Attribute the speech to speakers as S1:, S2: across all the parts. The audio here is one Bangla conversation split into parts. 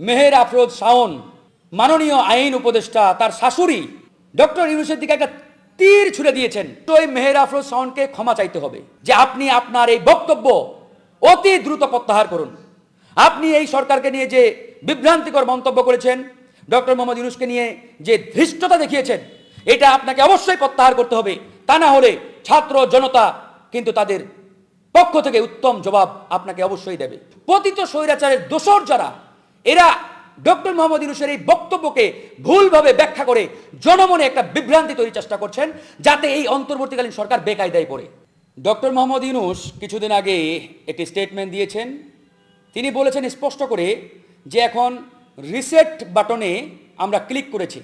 S1: মেহের আফরোজ শাওন, মাননীয় আইন উপদেষ্টা তার শাশুড়ি, ডক্টর ইউনুসের দিকে একটা তীর ছুড়ে দিয়েছেন। তো এই মেহের আফরোজ শাওনকে ক্ষমা চাইতে হবে যে আপনি আপনার এই বক্তব্য অতি দ্রুত প্রত্যাহার করুন। আপনি এই সরকারকে নিয়ে যে বিভ্রান্তিকর মন্তব্য করেছেন, ডক্টর মোহাম্মদ ইউনুসকে নিয়ে যে ধৃষ্টতা দেখিয়েছেন, এটা আপনাকে অবশ্যই প্রত্যাহার করতে হবে। তা না হলে ছাত্র জনতা কিন্তু তাদের পক্ষ থেকে উত্তম জবাব আপনাকে অবশ্যই দেবে। পতিত স্বৈরাচারের দোষর যারা এরা ডক্টর মোহাম্মদ ইউনুসের এই বক্তব্যকে ভুলভাবে ব্যাখ্যা করে জনমনে একটা বিভ্রান্তি তৈরির চেষ্টা করছেন, যাতে এই অন্তর্বর্তীকালীন সরকার বেকায়দায় পড়ে। ডক্টর মোহাম্মদ ইউনুস কিছুদিন আগে একটি স্টেটমেন্ট দিয়েছেন। তিনি বলেছেন স্পষ্ট করে যে এখন রিসেট বাটনে আমরা ক্লিক করেছি।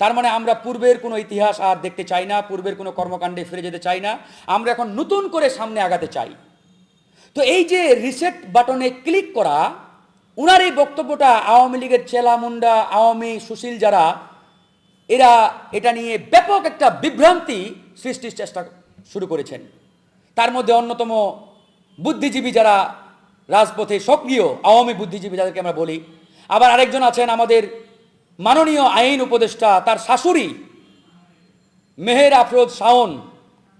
S1: তার মানে আমরা পূর্বের কোনো ইতিহাস আর দেখতে চাই না, পূর্বের কোনো কর্মকাণ্ডে ফিরে যেতে চাই না, আমরা এখন নতুন করে সামনে আগাতে চাই। তো এই যে রিসেট বাটনে ক্লিক করা উনার এই বক্তব্যটা আওয়ামী লীগের চেলা মুন্ডা, আওয়ামী সুশীল যারা, এরা এটা নিয়ে ব্যাপক একটা বিভ্রান্তি সৃষ্টির চেষ্টা শুরু করেছেন। তার মধ্যে অন্যতম বুদ্ধিজীবী যারা রাজপথে সক্রিয়, আওয়ামী বুদ্ধিজীবী যাদেরকে আমরা বলি। আবার আরেকজন আছেন আমাদের মাননীয় আইন উপদেষ্টা, তার শাশুড়ি মেহের আফরোজ শাওন,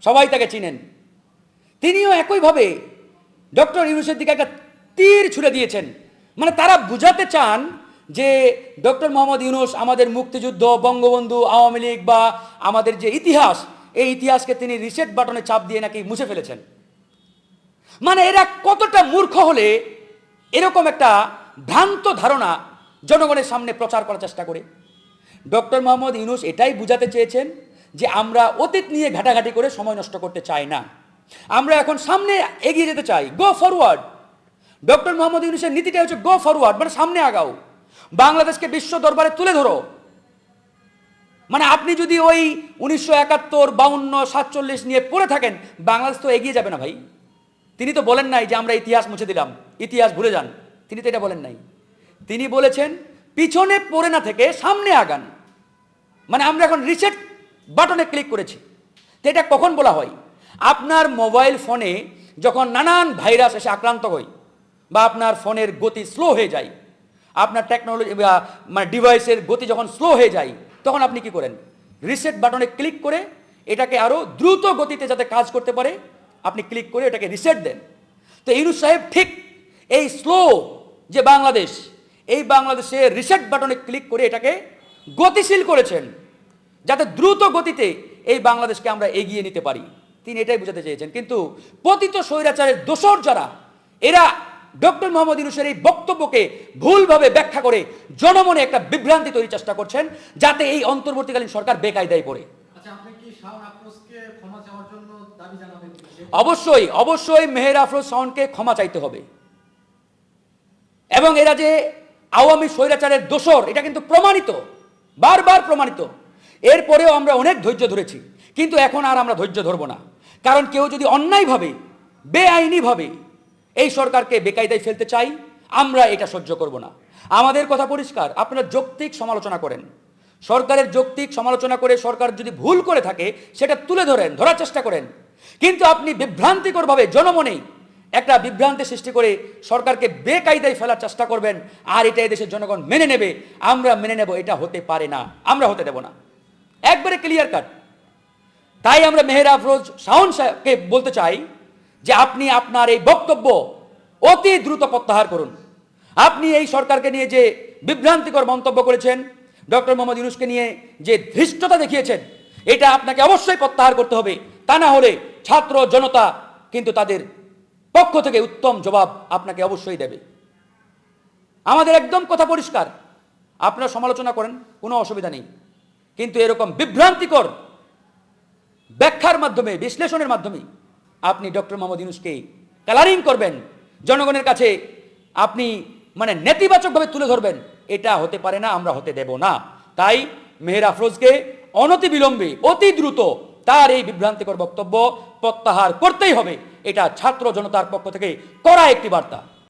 S1: সবাই তাকে চিনেন। তিনিও একইভাবে ডক্টর ইউনুসের দিকে একটা তীর ছুড়ে দিয়েছেন। মানে তারা বুঝাতে চান যে ডক্টর মোহাম্মদ ইউনুস আমাদের মুক্তিযুদ্ধ, বঙ্গবন্ধু, আওয়ামী লীগ বা আমাদের যে ইতিহাস, এই ইতিহাসকে তিনি রিসেট বাটনে চাপ দিয়ে নাকি মুছে ফেলেছেন। মানে এরা কতটা মূর্খ হলে এরকম একটা ভ্রান্ত ধারণা জনগণের সামনে প্রচার করার চেষ্টা করে। ডক্টর মোহাম্মদ ইউনুস এটাই বুঝাতে চেয়েছেন যে আমরা অতীত নিয়ে ঘাটাঘাটি করে সময় নষ্ট করতে চাই না। আমরা এখন সামনে এগিয়ে যেতে চাই। গো ফরওয়ার্ড ডক্টর মোহাম্মদ ইউনুসের নীতিটা হচ্ছে গো ফরওয়ার্ড মানে সামনে আগাও। বাংলাদেশকে বিশ্ব দরবারে তুলে ধরো। মানে আপনি যদি ওই উনিশশো একাত্তর, বাউন্ন, সাতচল্লিশ নিয়ে পড়ে থাকেন, বাংলাদেশ তো এগিয়ে যাবে না ভাই। তিনি তো বলেন নাই যে আমরা ইতিহাস মুছে দিলাম, ইতিহাস ভুলে যান। তিনি তো এটা বলেন নাই। তিনি বলেছেন, পিছনে পড়ে না থেকে সামনে আগান। মানে আমরা এখন রিসেট বাটনে ক্লিক করেছি। তো এটা কখন বলা হয়? আপনার মোবাইল ফোনে যখন নানান ভাইরাস এসে আক্রান্ত হয় বা আপনার ফোনের গতি স্লো হয়ে যায়। আপনার টেকনোলজি মানে ডিভাইসের গতি যখন স্লো হয়ে যায়, তখন আপনি কি করেন? রিসেট বাটনে ক্লিক করে এটাকে আরও দ্রুত গতিতে যাতে কাজ করতে পারে, আপনি ক্লিক করে এটাকে রিসেট দেন। তো ইউনুস সাহেব ঠিক এই স্লো যে বাংলাদেশ, এই বাংলাদেশে রিসেট বাটনে ক্লিক করে এটাকে গতিশীল করেছেন, যাতে দ্রুত গতিতে এই বাংলাদেশকে আমরা এগিয়ে নিতে পারি। তিনি এটাই বোঝাতে চেয়েছেন। কিন্তু পতিত স্বৈরাচারের দোষর যারা, এরা ডক্টর মোহাম্মদ ইউনুসের এই বক্তব্যকে ভুলভাবে ব্যাখ্যা করে জনমনে একটা বিভ্রান্তি তৈরির চেষ্টা করছেন যাতে এই অন্তর্বর্তীকালীন সরকার বেকায়দায় পড়ে।
S2: আচ্ছা
S1: অবশ্যই অবশ্যই মেহের আফরোজ শাওনকে ক্ষমা চাইতে হবে। এবং এরা যে আওয়ামী স্বৈরাচারের দোষর এটা কিন্তু প্রমাণিত বারবার প্রমাণিত। এরপরেও আমরা অনেক ধৈর্য ধরেছি কিন্তু এখন আর আমরা ধৈর্য ধরবো না। কারণ কেউ যদি অন্যায়ভাবে বেআইনিভাবে এই সরকারকে বেকায়দায় ফেলতে চাই, আমরা এটা সহ্য করব না। আমাদের কথা পরিষ্কার, আপনারা যৌক্তিক সমালোচনা করেন। সরকারের যৌক্তিক সমালোচনা করে সরকার যদি ভুল করে থাকে, সেটা তুলে ধরেন, ধরার চেষ্টা করেন। কিন্তু আপনি বিভ্রান্তিকরভাবে জনমনেই একটা বিভ্রান্তি সৃষ্টি করে সরকারকে বেকায়দায় ফেলার চেষ্টা করবেন, আর এটা দেশের জনগণ মেনে নেবে, আমরা মেনে নেব, এটা হতে পারে না, আমরা হতে দেব না। একবারে ক্লিয়ার কাট তাই আমরা মেহের আফরোজ শাওন সাহেবকে বলতে চাই যে আপনি আপনার এই বক্তব্য অতি দ্রুত প্রত্যাহার করুন। আপনি এই সরকারকে নিয়ে যে বিভ্রান্তিকর মন্তব্য করেছেন, ডক্টর মোহাম্মদ ইউনুসকে নিয়ে যে ধৃষ্টতা দেখিয়েছেন, এটা আপনাকে অবশ্যই প্রত্যাহার করতে হবে। তা না হলে ছাত্র জনতা কিন্তু তাদের পক্ষ থেকে উত্তম জবাব আপনাকে অবশ্যই দেবে। আমাদের একদম কথা পরিষ্কার। আপনারা সমালোচনা করেন, কোনো অসুবিধা নেই। কিন্তু এরকম বিভ্রান্তিকর ব্যাখ্যার মাধ্যমে, বিশ্লেষণের মাধ্যমে আপনি ডক্টর মোহাম্মদ ইউনুসকে কালারিং করবেন, জনগণের কাছে আপনি মানে নেতিবাচকভাবে তুলে ধরবেন, এটা হতে পারে না, আমরা হতে দেব না। তাই মেহের আফরোজকে অনতি বিলম্বে অতি দ্রুত তার এই বিভ্রান্তিকর বক্তব্য প্রত্যাহার করতেই হবে। এটা ছাত্র জনতার পক্ষ থেকে করা একটি বার্তা।